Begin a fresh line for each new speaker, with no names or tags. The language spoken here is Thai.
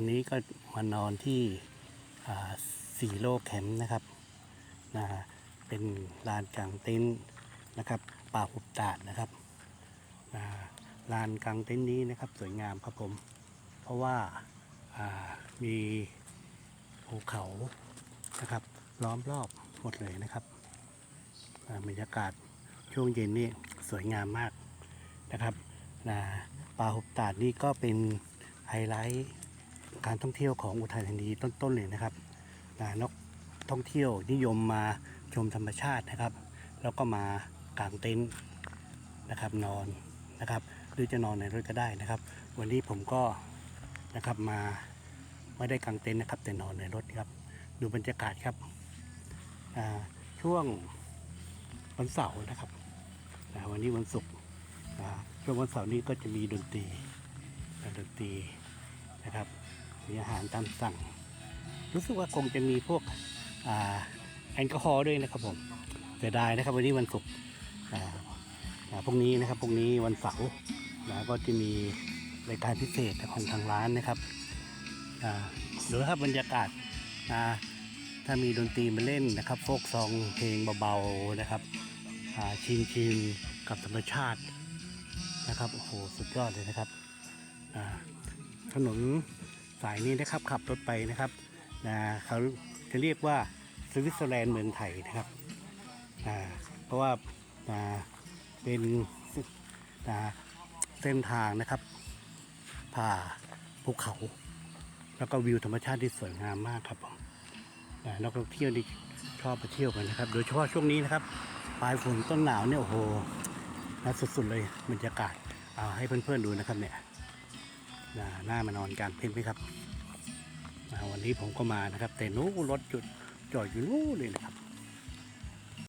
วันนี้ก็มานอนที่สีโลแคมป์นะครับนะเป็นลานกลางเต็นท์นะครับป่าหุบตาดนะครับนะลานกลางเต็นท์นี้นะครับสวยงามครับผม เพราะว่าามีภูเขานะครับล้อมรอบหมดเลยนะครับอ่าบรรยากาศช่วงเย็นนี่สวยงามมากนะครับนะป่าหุบตาดนี่ก็เป็นไฮไลท์ การท่องเที่ยวของอุทัยธานีต้นๆเลยนะครับนักท่องเที่ยวนิยมมาชมธรรมชาตินะครับ แล้วก็มากางเต็นท์นะครับนอนนะครับ หรือจะนอนในรถก็ได้นะครับ วันนี้ผมก็นะครับมาไม่ได้กางเต็นท์นะครับ แต่นอนในรถครับดูบรรยากาศครับช่วงวันเสาร์นะครับวันนี้วันศุกร์ช่วงวันเสาร์นี้ก็จะมีดนตรีดนตรีนะครับ มีอาหารตามสั่ง รู้สึกว่าคงจะมีพวกแอลกอฮอล์ด้วยนะครับผมเสียดายนะครับวันนี้วันศุกร์พรุ่งนี้นะครับพรุ่งนี้วันเสาร์นะก็จะมีรายการพิเศษของทางร้านนะครับอ่าดูนะครับบรรยากาศถ้ามีดนตรีมาเล่นนะครับโฟกซองเพลงเบาๆนะครับชินชินๆกับธรรมชาตินะครับโอ้โหสุดยอดเลยนะครับถนน สายนี้นะครับขับรถไปนะครับนะเขาจะเรียกว่าสวิตเซอร์แลนด์เมืองไทยนะครับอ่าเพราะว่าอ่าเป็นอ่าเส้นทางนะครับ ผ่าภูเขา แล้วก็วิวธรรมชาติที่สวยงามมากครับผมนักท่องเที่ยวที่ชอบไปเที่ยวกันนะครับ โดยเฉพาะช่วงนี้นะครับปลายฝนต้นหนาวเนี่ยโอ้โหน่าสุดๆเลยบรรยากาศเอาให้เพื่อนๆดูนะครับเนี่ย หน้ามานอนกันเห็นไหมครับวันนี้ผมก็มานะครับ แต่นู้รถจุดจอดอยู่นู้นเลยนะครับ